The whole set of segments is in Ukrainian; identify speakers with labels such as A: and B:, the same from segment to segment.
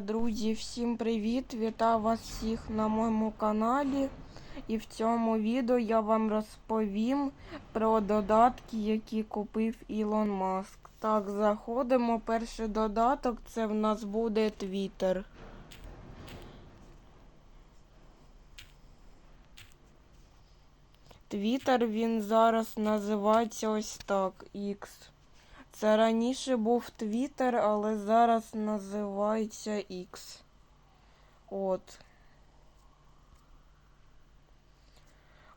A: Друзі, всім привіт! Вітаю вас всіх на моєму каналі. І в цьому відео я вам розповім про додатки, які купив Ілон Маск. Так, заходимо. Перший додаток це в нас буде Twitter. Твіттер він зараз називається ось так X. Це раніше був Twitter, але зараз називається X. От.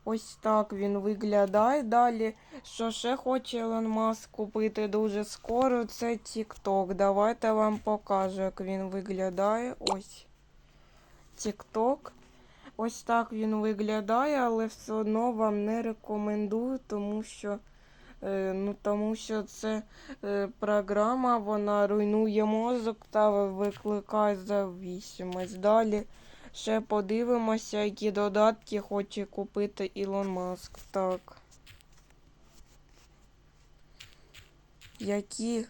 A: Ось так він виглядає. Далі, що ще хоче Елон Маск купити дуже скоро, це TikTok. Давайте вам покажу, як він виглядає. Ось. TikTok. Ось так він виглядає, але все одно вам не рекомендую, тому що. Е, Ну, тому що це е, програма, вона руйнує мозок та викликає зависимость. Далі ще подивимося, які додатки хоче купити Ілон Маск. Так. Які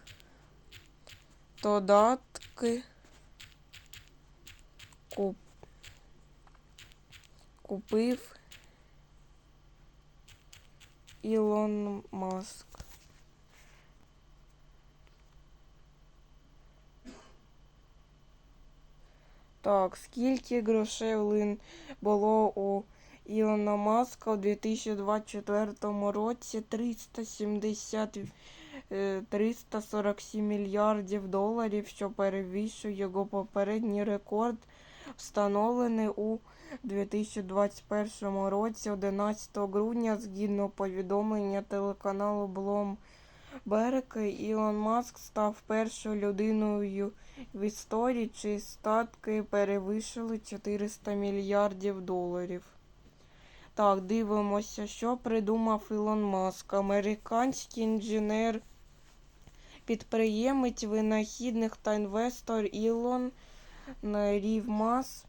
A: додатки куп... купив Ілон Маск. Так, скільки грошей влин було у Ілона Маска у 2024 році 370 е, 347 мільярдів доларів, що перевищує його попередній рекорд, встановлений у 2021 році 11 грудня згідно повідомлення телеканалу Bloomberg, Ілон Маск став першою людиною в історії, чиї статки перевищили 400 мільярдів доларів. Так, дивимося, що придумав Ілон Маск. Американський інженер, підприємець, винахідник та інвестор Ілон Рівмас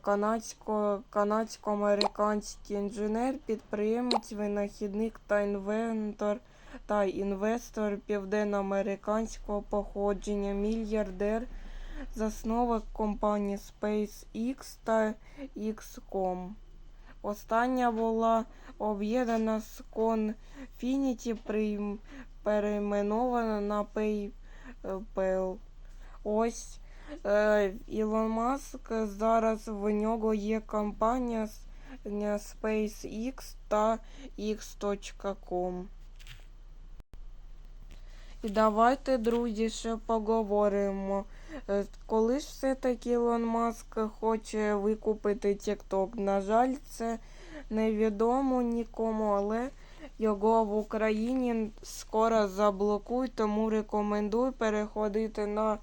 A: канадсько, канадсько-американський інженер, підприємець, винахідник та інвентор та інвестор південноамериканського походження, мільярдер, засновник компанії SpaceX та XCOM. Остання була об'єднана з Confinity, перейменована на PayPal. Ось Ілон Маск зараз в нього є компанія SpaceX та X.com. І давайте, друзі, ще поговоримо. Е, коли ж все-таки Ілон Маск хоче викупити TikTok? На жаль, це невідомо нікому, але його в Україні скоро заблокують, тому рекомендую переходити на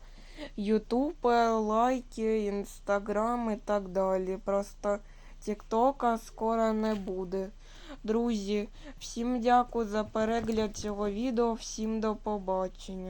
A: Ютуб, лайки, інстаграм і так далі. Просто Тіктока скоро не буде. Друзі, всім дякую за перегляд цього відео, всім до побачення.